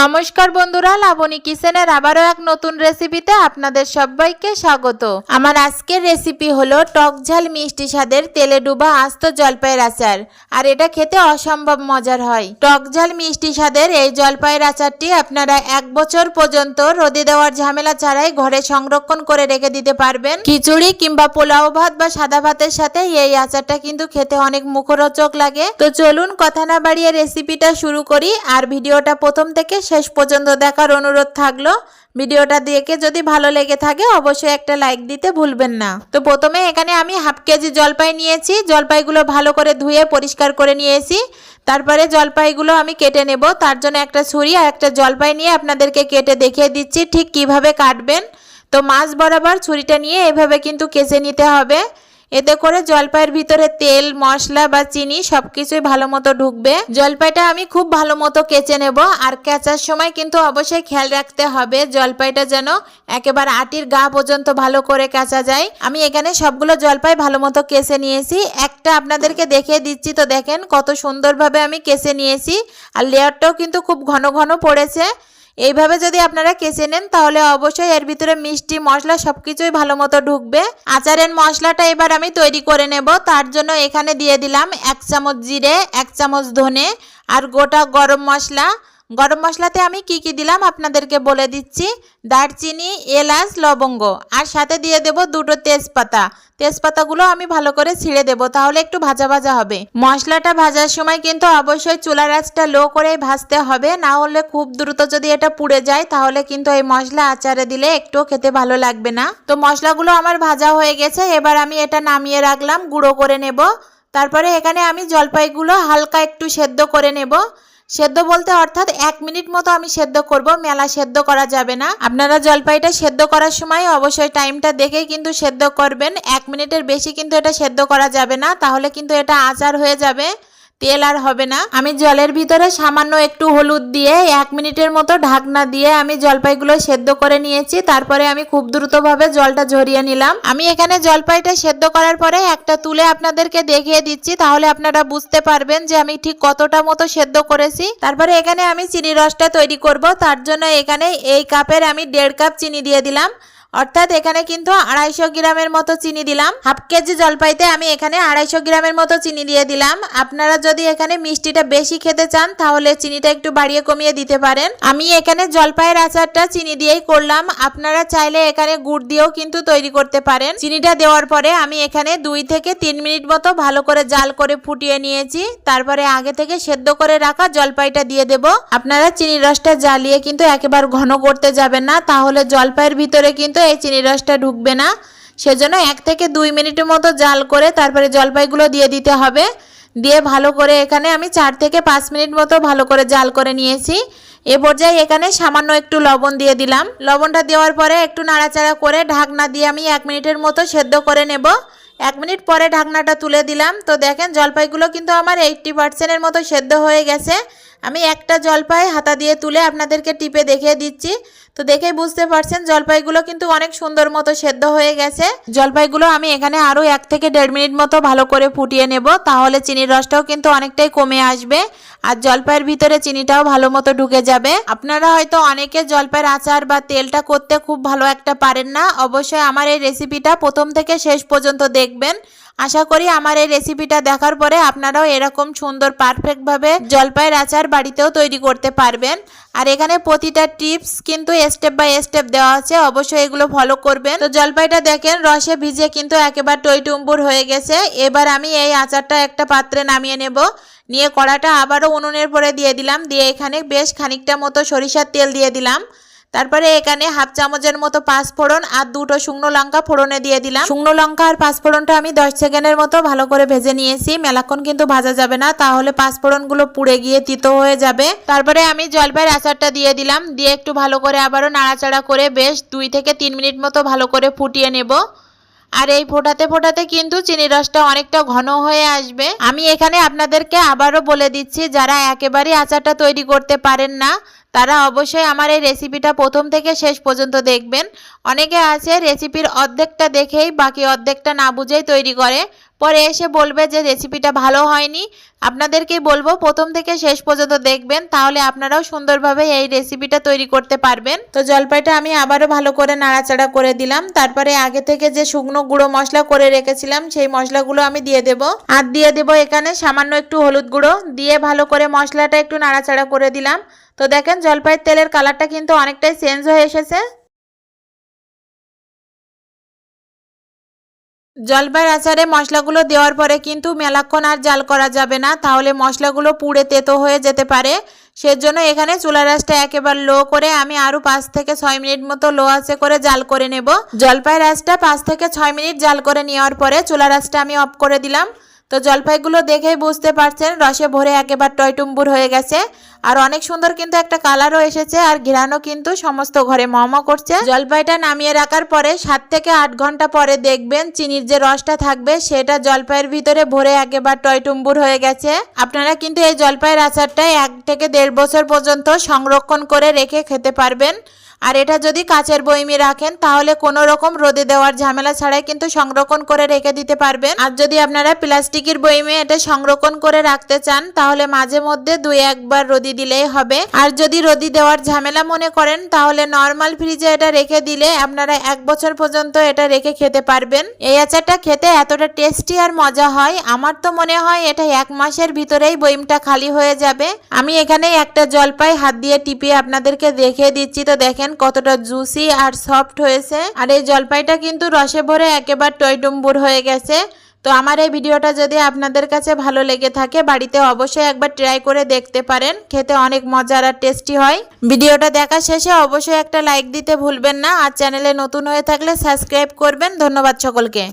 নমস্কার বন্ধুরা, লাবণী কিচেনের আবারও এক নতুন রেসিপিতে আপনাদের সবাইকে স্বাগত। আমার আজকের রেসিপি হলো টক ঝাল মিষ্টি স্বাদের তেলে ডুবা আস্ত জলপাইয়ের আচার, আর এটা খেতে অসম্ভব মজার হয়। টক ঝাল মিষ্টি স্বাদের এই জলপাইয়ের আচারটি আপনারা এক বছর পর্যন্ত রোদে দেওয়ার ঝামেলা ছাড়াই ঘরে সংরক্ষণ করে রেখে দিতে পারবেন। খিচুড়ি কিংবা পোলাও ভাত বা সাদা ভাতের সাথে এই আচারটা কিন্তু খেতে অনেক মুখরোচক লাগে। তো চলুন কথা না বাড়িয়ে রেসিপিটা শুরু করি, আর ভিডিওটা প্রথম থেকে শেষ পর্যন্ত দেখার অনুরোধ থাকল। ভিডিওটা দেখে যদি ভালো লেগে থাকে, অবশ্যই একটা লাইক দিতে ভুলবেন না। তো প্রথমে এখানে আমি হাফ কেজি জলপাই নিয়েছি। জলপাইগুলো ভালো করে ধুয়ে পরিষ্কার করে নিয়েছি। তারপরে জলপাইগুলো আমি কেটে নেব। তার জন্য একটা ছুরি আর একটা জলপাই নিয়ে আপনাদেরকে কেটে দেখিয়ে দিচ্ছি ঠিক কীভাবে কাটবেন। তো মাছ বরাবর ছুরিটা নিয়ে এভাবে কিন্তু কেচে নিতে হবে। এতে করে জলপাইয়ের ভিতরে তেল, মশলা বা চিনি সবকিছুই ভালো মতো ঢুকবে। জলপাইটা আমি খুব ভালো মতো কেচে নেব। আর কেচার সময় কিন্তু অবশ্যই খেয়াল রাখতে হবে, জলপাইটা যেন একেবারে আটির গা পর্যন্ত ভালো করে কাঁচা যায়। আমি এখানে সবগুলো জলপাই ভালো মতো কেচে নিয়েছি। একটা আপনাদেরকে দেখিয়ে দিচ্ছি। তো দেখেন কত সুন্দরভাবে আমি কেচে নিয়েছি। আর লেয়ারটাও কিন্তু খুব ঘন ঘন পড়েছে। এইভাবে যদি আপনারা কেচে নেন, তাহলে অবশ্যই এর ভিতরে মিষ্টি, মশলা সব কিছুই ভালো মতো ঢুকবে। আচারের মশলাটা এবার আমি তৈরি করে নেব। তার জন্য এখানে দিয়ে দিলাম এক চামচ জিরে, এক চামচ ধনে আর গোটা গরম মশলা। গরম মশলাতে আমি কি কি দিলাম আপনাদেরকে বলে দিচ্ছি। দারচিনি, এলাচ, লবঙ্গ। আর সাথে দিয়ে দেব দুটো তেজপাতা। তেজপাতাগুলো আমি ভালো করে ছিঁড়ে দেব, তাহলে একটু ভাজা ভাজা হবে। মশলাটা ভাজার সময় কিন্তু অবশ্যই চুলার আঁচটা লো করেই ভাজতে হবে, না হলে খুব দ্রুত যদি এটা পুড়ে যায়, তাহলে কিন্তু এই মশলা আচারে দিলে একটুও খেতে ভালো লাগবে না। তো মশলাগুলো আমার ভাজা হয়ে গেছে, এবার আমি এটা নামিয়ে রাখলাম, গুঁড়ো করে নেব। তারপরে এখানে আমি জলপাইগুলো হালকা একটু সেদ্ধ করে নেব। সেদ্ধ বলতে অর্থাৎ এক মিনিট মতো আমি সেদ্ধ করব, মেলা সেদ্ধ করা যাবে না। আপনারা জলপাইটা সেদ্ধ করার সময় অবশ্যই টাইমটা দেখে কিন্তু সেদ্ধ করবেন। এক মিনিটের বেশি কিন্তু এটা সেদ্ধ করা যাবে না, তাহলে কিন্তু এটা আচার হয়ে যাবে। তেল আর হবে না। আমি জলের ভিতরে সামান্য একটু হলুদ দিয়ে এক মিনিটের মতো ঢাকনা দিয়ে আমি জলপাইগুলো সেদ্ধ করে নিয়েছি। তারপরে আমি খুব দ্রুতভাবে জলটা ঝরিয়ে নিলাম। আমি এখানে জলপাইটা সেদ্ধ করার পরে একটা তুলে আপনাদেরকে দেখিয়ে দিচ্ছি। তাহলে আপনারা বুঝতে পারবেন যে আমি ঠিক কতটা মতো সেদ্ধ করেছি। তারপরে এখানে আমি চিনি রসটা তৈরি করব। তার জন্য এখানে এই কাপের আমি দেড় কাপ চিনি দিয়ে দিলাম। অর্থাৎ এখানে কিন্তু আড়াইশো গ্রামের মতো চিনি দিলাম। হাফ কেজি জলপাইতে আমি এখানে আড়াইশো গ্রামের মতো চিনি দিয়ে দিলাম। আপনারা যদি এখানে মিষ্টিটা বেশি খেতে চান, তাহলে চিনিটা একটু বাড়িয়ে কমিয়ে দিতে পারেন। আমি এখানে জলপাইয়ের আচারটা চিনি দিয়েই করলাম। আপনারা চাইলে এখানে গুড় দিয়েও কিন্তু তৈরি করতে পারেন। চিনিটা দেওয়ার পরে আমি এখানে দুই থেকে তিন মিনিট মতো ভালো করে জাল করে ফুটিয়ে নিয়েছি। তারপরে আগে থেকে সেদ্ধ করে রাখা জলপাইটা দিয়ে দেব। আপনারা চিনির রসটা জ্বালিয়ে কিন্তু একেবারে ঘন করতে যাবেন না। তাহলে জলপাইয়ের ভিতরে কিন্তু এই চিনি রসটা ঢুকবে না। সেজন্য এক থেকে দুই মিনিটের মতো জাল করে তারপরে জলপাইগুলো দিয়ে দিতে হবে। দিয়ে ভালো করে এখানে আমি চার থেকে পাঁচ মিনিট মতো ভালো করে জাল করে নিয়েছি। এ পর্যায়ে এখানে সামান্য একটু লবণ দিয়ে দিলাম। লবণটা দেওয়ার পরে একটু নাড়াচাড়া করে ঢাকনা দিয়ে আমি এক মিনিটের মতো সেদ্ধ করে নেব। এক মিনিট পরে ঢাকনাটা তুলে দিলাম। তো দেখেন জলপাইগুলো কিন্তু আমার এইট্টি পার্সেন্টের মতো সেদ্ধ হয়ে গেছে। আমি একটা জলপাই হাতা দিয়ে তুলে আপনাদেরকে টিপে দেখিয়ে দিচ্ছি। তো দেখেই বুঝতে পারছেন, জলপাইগুলো কিন্তু অনেক সুন্দর মতো সেদ্ধ হয়ে গেছে। জলপাইগুলো আমি এখানে আরও এক থেকে দেড় মিনিট মতো ভালো করে ফুটিয়ে নেব, তাহলে চিনির রসটাও কিন্তু অনেকটাই কমে আসবে। আর জলপাইয়ের ভিতরে চিনিটাও ভালো মতো ঢুকে যাবে। আপনারা হয়তো অনেকে জলপাইয়ের আচার বা তেলটা করতে খুব ভালো একটা পারেন না। অবশ্যই আমার এই রেসিপিটা প্রথম থেকে শেষ পর্যন্ত দেখবেন। আশা করি আমার এই রেসিপিটা দেখার পরে আপনারাও এরকম সুন্দর পারফেক্টভাবে জলপাইয়ের আচার বাড়িতেও তৈরি করতে পারবেন। আর এখানে প্রতিটা টিপস কিন্তু স্টেপ বাই স্টেপ দেওয়া আছে। অবশ্যই এগুলো ফলো করবেন। তো জলপাইটা দেখেন, রসে ভিজে কিন্তু একেবারে টইটুম্বুর হয়ে গেছে। এবার আমি এই আচারটা একটা পাত্রে নামিয়ে নেব। নিয়ে কড়াটা আবারও উনুনের পরে দিয়ে দিলাম। দিয়ে এখানে বেশ খানিকটা মতো সরিষার তেল দিয়ে দিলাম। তারপরে এখানে হাফ চামচের মতো পাঁচ ফোড়ন আর দুটো শুকনো লঙ্কা ফোড়নে দিয়ে দিলাম। শুকনো লঙ্কা আর পাঁচ ফোড়নটা আমি দশ সেকেন্ডের মতো ভালো করে ভেজে নিয়েছি। মেলাক্ষণ কিন্তু ভাজা যাবে না, তাহলে পাঁচ ফোড়নগুলো পুড়ে গিয়ে তিতো হয়ে যাবে। তারপরে আমি জলপাইয়ের আচারটা দিয়ে দিলাম। দিয়ে একটু ভালো করে আবারও নাড়াচাড়া করে বেশ দুই থেকে তিন মিনিট মতো ভালো করে ফুটিয়ে নেব। আর এই ফোটাতে ফোটাতে কিন্তু চিনি রসটা অনেকটা ঘন হয়ে আসবে। আমি এখানে আপনাদেরকে আবারও বলে দিচ্ছি, যারা একেবারেই আচারটা তৈরি করতে পারেন না তারা অবশ্যই আমার এই রেসিপিটা প্রথম থেকে শেষ পর্যন্ত দেখবেন। অনেকে আছে রেসিপির অর্ধেকটা দেখেই বাকি অর্ধেকটা না বুঝেই তৈরি করে। পরে এসে বলবে যে রেসিপিটা ভালো হয়নি। আপনাদেরকেই বলব, প্রথম থেকে শেষ পর্যন্ত দেখবেন, তাহলে আপনারাও সুন্দরভাবে এই রেসিপিটা তৈরি করতে পারবেন। তো জলপাইটা আমি আবারও ভালো করে নাড়াচাড়া করে দিলাম। তারপরে আগে থেকে যে শুকনো গুঁড়ো মশলা করে রেখেছিলাম, সেই মশলাগুলো আমি দিয়ে দেব। আর দিয়ে দেব এখানে সামান্য একটু হলুদ গুঁড়ো। দিয়ে ভালো করে মশলাটা একটু নাড়াচাড়া করে দিলাম। তো দেখেন, জলপাইয়ের তেলের কালারটা কিন্তু অনেকটাই চেঞ্জ হয়ে এসেছে। জলপাইয়ের আচারে মশলাগুলো দেওয়ার পরে কিন্তু মেলাক্ষণ আর জাল করা যাবে না। তাহলে মশলাগুলো পুড়ে তেতো হয়ে যেতে পারে। সেজন্য এখানে চুলা রাসটা একেবারে লো করে আমি আরও পাঁচ থেকে ছয় মিনিট মতো লো আছে করে জাল করে নেব। জলপাই রাসটা পাঁচ থেকে ছয় মিনিট জাল করে নেওয়ার পরে চুলা রাসটা আমি অফ করে দিলাম। তো জলপাইগুলো দেখেই বুঝতে পারছেন, রসে ভরে একেবারে টয়টুম্বুর হয়ে গেছে। আর অনেক সুন্দর কিন্তু একটা কালারও এসেছে আর ঘিরানো কিন্তু সমস্ত ঘরে মম করছে। জলপাইটা নামিয়ে রাখার পরে সাত থেকে আট ঘণ্টা পরে দেখবেন চিনির যে রসটা থাকবে সেটা জলপাইয়ের ভিতরে ভরে একেবারে টয়টুম্বুর হয়ে গেছে। আপনারা কিন্তু এই জলপাইয়ের আচারটা এক থেকে দেড় বছর পর্যন্ত সংরক্ষণ করে রেখে খেতে পারবেন। আর এটা যদি কাচের বইমে রাখেন তাহলে কোনো রকম রোদে দেওয়ার ঝামেলা ছাড়াই কিন্তু সংরক্ষণ করে রেখে দিতে পারবেন। আর যদি আপনারা প্লাস্টিকের বইমে এটা সংরক্ষণ করে রাখতে চান তাহলে মাঝে মধ্যে দুই একবার রোদি দিলেই হবে। আর যদি রোদি দেওয়ার ঝামেলা মনে করেন, তাহলে নর্মাল ফ্রিজে এটা রেখে দিলে আপনারা এক বছর পর্যন্ত এটা রেখে খেতে পারবেন। এই আচারটা খেতে এতটা টেস্টি আর মজা হয়, আমার তো মনে হয় এটা এক মাসের ভিতরেই বইমটা খালি হয়ে যাবে। আমি এখানে একটা জলপাই হাত দিয়ে টিপিয়ে আপনাদেরকে দেখিয়ে দিচ্ছি। তো দেখেন কতটা জুসি আর সফট হয়েছে। আর এই জলপাইটা কিন্তু রসে ভরে একেবারে টয়টুম্বুর হয়ে গেছে। তো আমার এই ভিডিওটা যদি আপনাদের কাছে ভালো লেগে থাকে, বাড়িতে অবশ্যই একবার ট্রাই করে দেখতে পারেন। খেতে অনেক মজার আর টেস্টি হয়। ভিডিওটা দেখা শেষে অবশ্যই একটা লাইক দিতে ভুলবেন না। আর চ্যানেলে নতুন হয়ে থাকলে সাবস্ক্রাইব করবেন। ধন্যবাদ সকলকে।